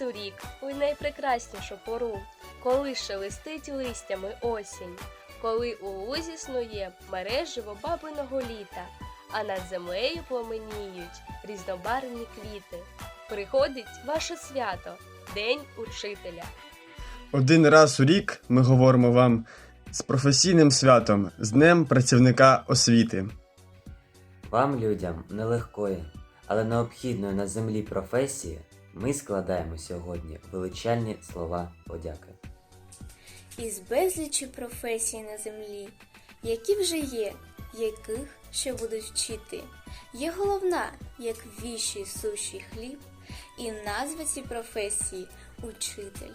раз у рік, у найпрекраснішу пору, коли шелестить листями осінь, коли у лузі снує мереживо бабиного літа, а над землею пламеніють різнобарвні квіти. Приходить ваше свято, День учителя. Один раз у рік ми говоримо вам з професійним святом, з Днем працівника освіти. Вам, людям, нелегкої, але необхідної на землі професії, ми складаємо сьогодні величальні слова подяки. із безлічі професій на землі, які вже є, яких ще будуть вчити. Є головна, як віщий сущий хліб, і назва цій професії учитель.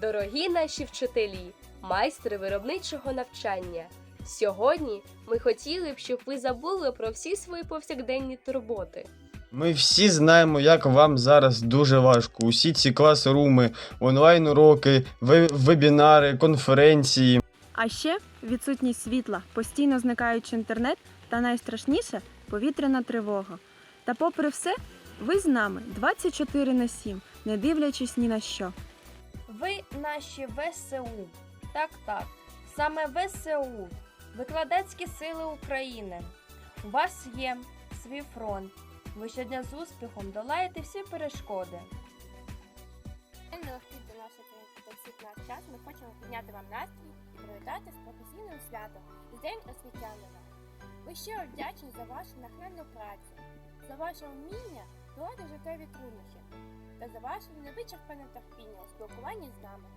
Дорогі наші вчителі, майстри виробничого навчання. Сьогодні ми хотіли б, щоб ви забули про всі свої повсякденні турботи. Ми всі знаємо, як вам зараз дуже важко. Усі ці клас-руми, онлайн-уроки, вебінари, конференції. А ще відсутність світла, постійно зникаючи інтернет та найстрашніше повітряна тривога. Та попри все, ви з нами 24 на 7, не дивлячись ні на що. Ви наші ВСУ. Так, так. Саме ВСУ. Викладацькі сили України. У вас є свій фронт. Ви щодня з успіхом долаєте всі перешкоди. Нелегкий до нашого конфліктного часу ми хочемо підняти вам настрій і привітати з професійним святом і День освітянина. Ми щиро вдячні за вашу нахренну працю, за ваше вміння долати життєві труднощі та за ваше невичерпане терпіння у спілкуванні з нами.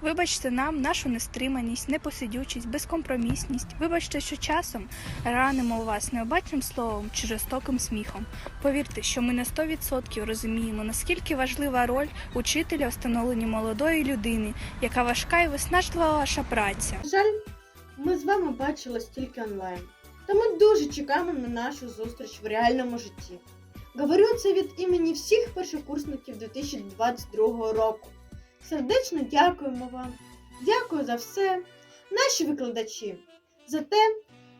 Вибачте нам нашу нестриманість, непосидючість, безкомпромісність. Вибачте, що часом ранимо вас необачним словом чи жорстоким сміхом. Повірте, що ми на 100% розуміємо, наскільки важлива роль учителя у становленні молодої людини, яка важка і виснажлива ваша праця. Жаль, ми з вами бачились тільки онлайн. Та ми дуже чекаємо на нашу зустріч в реальному житті. Говорю це від імені всіх першокурсників 2022 року. Сердечно дякуємо вам. Дякую за все, наші викладачі, за те,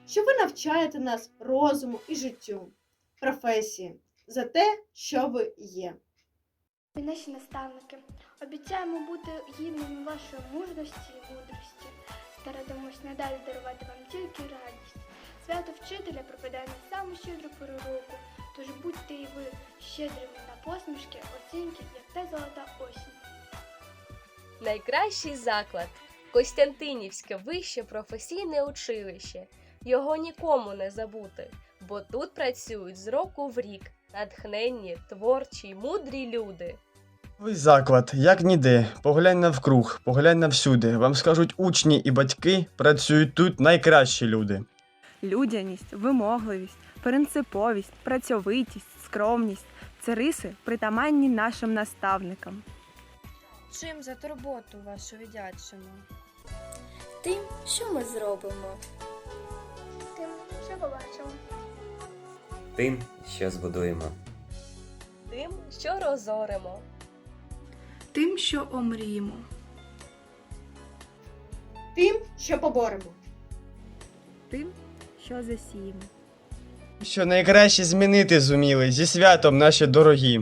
що ви навчаєте нас розуму і життю, професії, за те, що ви є. Ви наші наставники. Обіцяємо бути гідними вашої мужності і мудрості. Старатимось надалі дарувати вам тільки радість. Свято вчителя припадає на саму щедру пору року, тож будьте і ви щедрими на посмішки, оцінки, як та золота. Найкращий заклад Костянтинівське вище професійне училище. Його нікому не забути, бо тут працюють з року в рік натхненні, творчі й мудрі люди. Новий заклад, як ніде. Поглянь навкруг, поглянь навсюди. Вам скажуть учні і батьки, працюють тут найкращі люди. Людяність, вимогливість, принциповість, працьовитість, скромність це риси, притаманні нашим наставникам. Чим за турботу вашу віддячимо? Тим, що ми зробимо. Тим, що побачимо. Тим, що збудуємо. Тим, що розоримо. Тим, що омріємо. Тим, що поборемо. Тим, що засіємо. Що найкраще змінити зуміли зі святом, наші дорогі.